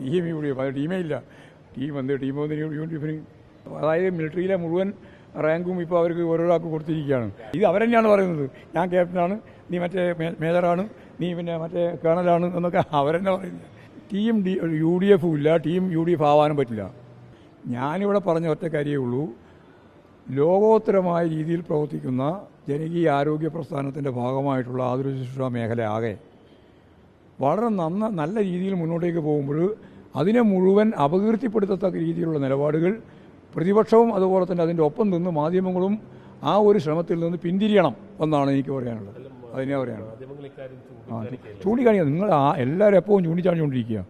Team U D F അത് ടീമേ ഇല്ല team എന്ത് ടീം വന്ന് യു ഡി എഫിന് അതായത് മിലിറ്ററിയിലെ മുഴുവൻ റാങ്കും ഇപ്പോൾ അവർക്ക് ഓരോരാൾക്ക് കൊടുത്തിരിക്കുകയാണ്. ഇത് അവരെന്നെയാണ് പറയുന്നത്. ഞാൻ ക്യാപ്റ്റനാണ് നീ മറ്റേ മേജറാണ് നീ പിന്നെ മറ്റേ കേണലാണ് എന്നൊക്കെ അവരെന്നെ പറയുന്നത്. ടീം ഡി യു ഡി എഫും ഇല്ല ടീം യു ഡി എഫ് ആവാനും പറ്റില്ല. ഞാനിവിടെ പറഞ്ഞ ഒറ്റ കാര്യമേ ഉള്ളൂ. ലോകോത്തരമായ രീതിയിൽ പ്രവർത്തിക്കുന്ന ജനകീയ ആരോഗ്യ പ്രസ്ഥാനത്തിന്റെ ഭാഗമായിട്ടുള്ള ആതുര ശുശ്രൂഷ മേഖല ആകെ. വളരെ നന്ന നല്ല രീതിയിൽ മുന്നോട്ടേക്ക് പോകുമ്പോൾ അതിനെ മുഴുവൻ അപകീർത്തിപ്പെടുത്തത്തക്ക രീതിയിലുള്ള നിലപാടുകൾ പ്രതിപക്ഷവും അതുപോലെ തന്നെ അതിന്റെ ഒപ്പം നിന്ന് മാധ്യമങ്ങളും ആ ഒരു ശ്രമത്തിൽ നിന്ന് പിന്തിരിയണം എന്നാണ് എനിക്ക് പറയാനുള്ളത്. അതിനെ പറയാനുള്ളത്. ആ ചൂണ്ടിക്കാണിക്കുക. നിങ്ങൾ ആ എല്ലാവരും എപ്പോഴും ചൂണ്ടിക്കാണിച്ചുകൊണ്ടിരിക്കുക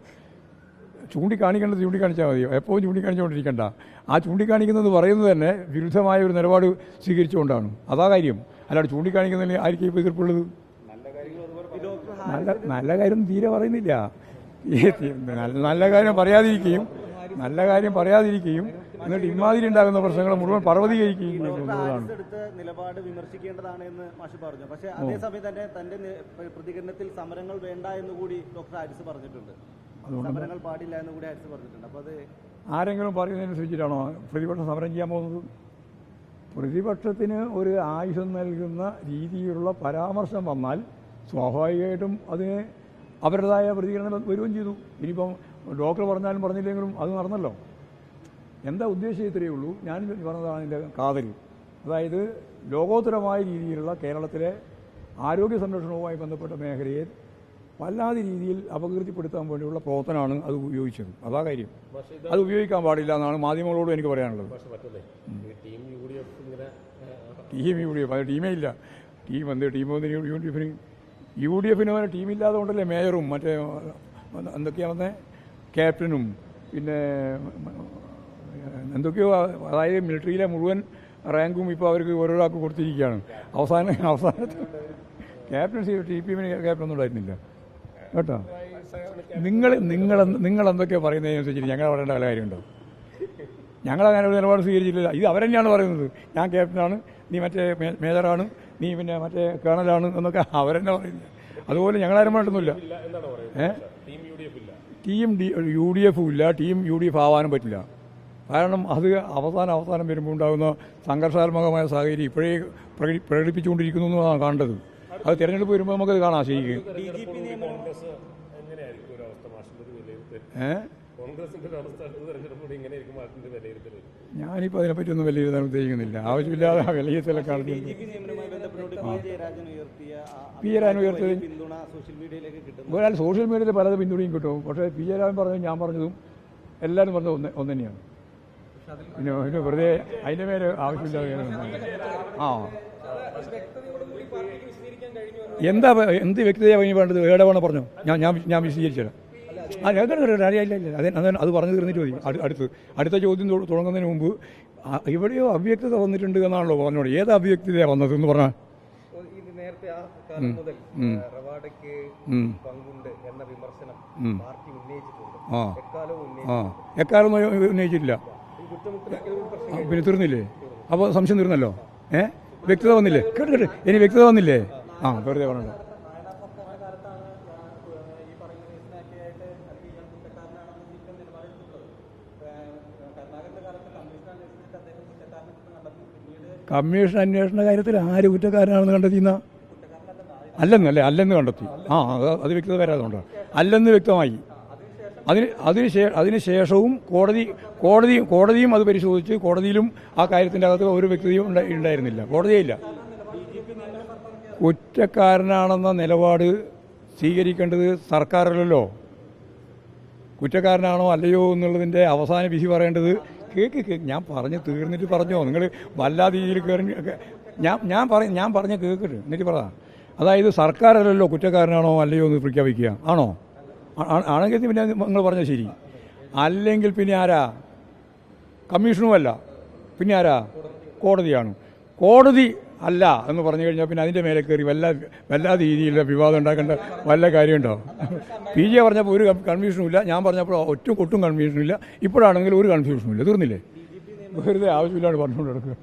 ചൂണ്ടിക്കാണിക്കേണ്ടത് ചൂണ്ടിക്കാണിച്ചാൽ മതി എപ്പോഴും ചൂണ്ടിക്കാണിച്ചുകൊണ്ടിരിക്കണ്ട. ആ ചൂണ്ടിക്കാണിക്കുന്നത് പറയുന്നത് തന്നെ വിരുദ്ധമായ ഒരു നിലപാട് സ്വീകരിച്ചുകൊണ്ടാണ്. അതാ കാര്യം. അല്ലാണ്ട് ചൂണ്ടിക്കാണിക്കുന്നതിൽ ആയിരിക്കും ഇപ്പോൾ എതിർപ്പുള്ളത്? നല്ല നല്ല കാര്യം തീരെ പറയുന്നില്ല. നല്ല- കാര്യം പറയാതിരിക്കുകയും നല്ല കാര്യം പറയാതിരിക്കുകയും എന്നിട്ട് ഇമാതിരി ഉണ്ടാകുന്ന പ്രശ്നങ്ങൾ മുഴുവൻ പർവതീകരിക്കുകയും എന്നുള്ളതാണ് ഹാരിസ് എടുത്ത നിലപാട് വിമർശിക്കേണ്ടതാണ് എന്ന് മാഷ് പറഞ്ഞു. പക്ഷേ അതേസമയം തന്നെ തന്റെ നി- പ്ര- പ്രതികരണത്തിൽ സമരങ്ങൾ വേണ്ട എന്ന് കൂടി ഡോക്ടർ ഹാരിസ് പറഞ്ഞിട്ടുണ്ട്. സമരങ്ങൾ പാടില്ല എന്ന് കൂടി ഹാരിസ് പറഞ്ഞിട്ടുണ്ട്. അത് ആരെങ്കിലും പറയുന്നതിനനുസരിച്ചിട്ടാണോ പ്രതിപക്ഷം സമരം ചെയ്യാൻ പോകുന്നത്? പ്രതിപക്ഷത്തിന് ഒരു ആയുധം നൽകുന്ന രീതിയിലുള്ള പരാമർശം വന്നാൽ സ്വാഭാവികമായിട്ടും അതിന് അവരുടേതായ പ്രതികരണം വരികയും ചെയ്തു. ഇനിയിപ്പം ഡോക്ടർ പറഞ്ഞാലും പറഞ്ഞില്ലെങ്കിലും അത് നടന്നല്ലോ. എന്താ ഉദ്ദേശം ഇത്രയേ ഉള്ളൂ? ഞാൻ പറഞ്ഞതാണ് എന്റെ കാതൽ. അതായത് ലോകോത്തരമായ രീതിയിലുള്ള കേരളത്തിലെ ആരോഗ്യ സംരക്ഷണവുമായി ബന്ധപ്പെട്ട മേഖലയെ വല്ലാതെ രീതിയിൽ അപകീർത്തിപ്പെടുത്താൻ വേണ്ടിയുള്ള പ്രവർത്തനമാണ് അത് ഉപയോഗിച്ചത്. അതാ കാര്യം. അത് ഉപയോഗിക്കാൻ പാടില്ല എന്നാണ് മാധ്യമങ്ങളോട് എനിക്ക് പറയാനുള്ളത്. ടീം യു ഡി എഫ് ടീമേ ഇല്ല. ടീം എന്ത് ടീം വന്ന് യു ഡി എഫിന് യു ഡി എഫിന് വരെ ടീമില്ലാതെ കൊണ്ടല്ലേ മേയറും മറ്റേ എന്തൊക്കെയാണ് വന്നേ ക്യാപ്റ്റനും പിന്നെ എന്തൊക്കെയോ അതായത് മിലിറ്ററിയിലെ മുഴുവൻ റാങ്കും ഇപ്പോൾ അവർക്ക് ഓരോരാൾക്ക് കൊടുത്തിരിക്കുകയാണ്. അവസാനം അവസാനത്തെ ക്യാപ്റ്റൻസി ടി പി എമ്മിന് ക്യാപ്റ്റൻ ഒന്നും ഉണ്ടായിരുന്നില്ല. കേട്ടോ? നിങ്ങൾ നിങ്ങൾ നിങ്ങൾ എന്തൊക്കെയാണ് പറയുന്നതിനനുസരിച്ച് ഞങ്ങൾ പറയേണ്ട വല്ല കാര്യമുണ്ടോ? ഞങ്ങളങ്ങനെ ഒരു നിലപാട് സ്വീകരിച്ചിട്ടില്ല. ഇത് അവരെന്നെയാണ് പറയുന്നത്. ഞാൻ ക്യാപ്റ്റനാണ് നീ മറ്റേ മേജറാണ് നീ പിന്നെ മറ്റേ കേണലാണ് എന്നൊക്കെ അവരെന്നെ പറയുന്നത്. അതുപോലെ ഞങ്ങളാരും പറഞ്ഞിട്ടൊന്നുമില്ല ടീം ഡി യു ഡി എഫും ഇല്ല ടീം യു ഡി എഫ് ആവാനും പറ്റില്ല. കാരണം അത് അവസാനം അവസാനം വരുമ്പോൾ ഉണ്ടാകുന്ന സംഘർഷാത്മകമായ സാഹചര്യം ഇപ്പോഴേ പ്രകടി പ്രകടിപ്പിച്ചുകൊണ്ടിരിക്കുന്നു എന്നാണ് കാണേണ്ടത്. അത് തിരഞ്ഞെടുപ്പ് വരുമ്പോൾ നമുക്കത് കാണാം ശരിക്കും. ഏഹ് കോൺഗ്രസിന്റെ ഒരു അവസ്ഥ അടുത്ത ഇങ്ങനെ എങ്ങനെയായിരിക്കും മാഷിന്റെ വിലയിരുത്തൽ ഞാനിപ്പോൾ അതിനെപ്പറ്റി ഒന്നും വിലയിരുത്താൻ ഉദ്ദേശിക്കുന്നില്ല. ആവശ്യമില്ലാതെ വിലയിരുത്തലൊക്കെ പി ജയരാജൻ ഉയർത്തിയ ആ- പി ജയരാജൻ ഉയർത്തിയ- വലിയ പിന്തുണ സോഷ്യൽ മീഡിയയിലേക്ക് കിട്ടുന്നു ഒരാൾ സോഷ്യൽ മീഡിയയിൽ പലത് പിന്തുണയും കിട്ടും. പക്ഷേ പി ജയരാജൻ പറഞ്ഞതും ഞാൻ പറഞ്ഞതും എല്ലാവരും പറഞ്ഞത് ഒന്ന് ഒന്ന് തന്നെയാണ്. പിന്നെ പിന്നെ വെറുതെ അതിന്റെ മേലെ ആവശ്യമില്ലാതെ ആ. എന്താ എന്ത് വ്യക്തിയാണ് ഇനി വേണ്ടത്? ഏടെ വേണം പറഞ്ഞോ? ഞാൻ ഞാൻ ഞാൻ വിശദീകരിച്ചുതരാം. ആ അറിയില്ല ഇല്ല അത് അത് പറഞ്ഞു തീർന്നിട്ട് പോയി അടുത്ത് അടുത്ത ചോദ്യം തുടങ്ങുന്നതിന് മുമ്പ് ഇവിടെയോ അവ്യക്തത വന്നിട്ടുണ്ട് എന്നാണല്ലോ പറഞ്ഞോട് ഏത് അവ്യക്തതയാണ് വന്നത് എന്ന് പറഞ്ഞാൽ നേരത്തെ ആ കാലം മുതൽ ഉം. റവാഡയ്ക്ക് ഉം. പങ്കുണ്ട് എന്ന വിമർശനം. പാർട്ടി ഉന്നയിച്ചിട്ടുണ്ട്. എക്കാലവും എക്കാലം ഉന്നയിച്ചിട്ടില്ല. പിന്നെ തീർന്നില്ലേ? അപ്പോൾ സംശയം തീർന്നല്ലോ. ഏ? വ്യക്തത വന്നില്ലേ? കേട്ട് കേട്ട്. ഇനി വ്യക്തത വന്നില്ലേ? ആ വെറുതെ പറഞ്ഞോ കമ്മീഷൻ അന്വേഷണ കാര്യത്തിൽ ആര് കുറ്റക്കാരനാണെന്ന് കണ്ടെത്തിയെന്ന? അല്ലെന്നല്ലേ അല്ലെന്ന് കണ്ടെത്തി. ആ അത് വ്യക്തത വരാതുകൊണ്ടാണ് അല്ലെന്ന് വ്യക്തമായി. അതിന് അതിന് അതിന് ശേഷവും കോടതി കോടതി കോടതിയും അത് പരിശോധിച്ച് കോടതിയിലും ആ കാര്യത്തിന്റെ അകത്ത് ഒരു വ്യക്തിയും ഉണ്ടാ- ഉണ്ടായിരുന്നില്ല. കോടതിയില്ല കുറ്റക്കാരനാണെന്ന നിലപാട് സ്വീകരിക്കേണ്ടത് സർക്കാരല്ലല്ലോ കുറ്റക്കാരനാണോ അല്ലയോ എന്നുള്ളതിന്റെ അവസാന വിധി പറയേണ്ടത് കേക്ക് കേക്ക്. ഞാൻ പറഞ്ഞ് തീർന്നിട്ട് പറഞ്ഞോ? നിങ്ങൾ വല്ലാതെ രീതിയിൽ കയറി ഞാൻ ഞാൻ പറ ഞാൻ പറഞ്ഞ കേൾക്കട്ട് എന്നിട്ട് പറ. അതായത് സർക്കാരല്ലല്ലോ കുറ്റക്കാരനാണോ അല്ലയോ എന്ന് പ്രഖ്യാപിക്കുക. ആണോ? ആണെങ്കിൽ പിന്നെ നിങ്ങൾ പറഞ്ഞ ശരി. അല്ലെങ്കിൽ പിന്നെ ആരാ? കമ്മീഷനുമല്ല. പിന്നെ ആരാ? കോടതിയാണ്. കോടതി അല്ല എന്ന് പറഞ്ഞു കഴിഞ്ഞാൽ പിന്നെ അതിന്റെ മേലെ കയറി വല്ല വല്ലാതെ രീതിയിലുള്ള വിവാദം ഉണ്ടാക്കേണ്ട വല്ല കാര്യമുണ്ടോ? പി ജെ പറഞ്ഞപ്പോൾ ഒരു കൺഫ്യൂഷനും ഇല്ല. ഞാൻ പറഞ്ഞപ്പോൾ ഒറ്റ ഒട്ടും കൺഫ്യൂഷനും ഇല്ല. ഇപ്പോഴാണെങ്കിൽ ഒരു കൺഫ്യൂഷനും ഇല്ല. തീർന്നില്ലേ? വെറുതെ ആവശ്യമില്ലാണ്ട് പറഞ്ഞുകൊണ്ട് നടക്കുക.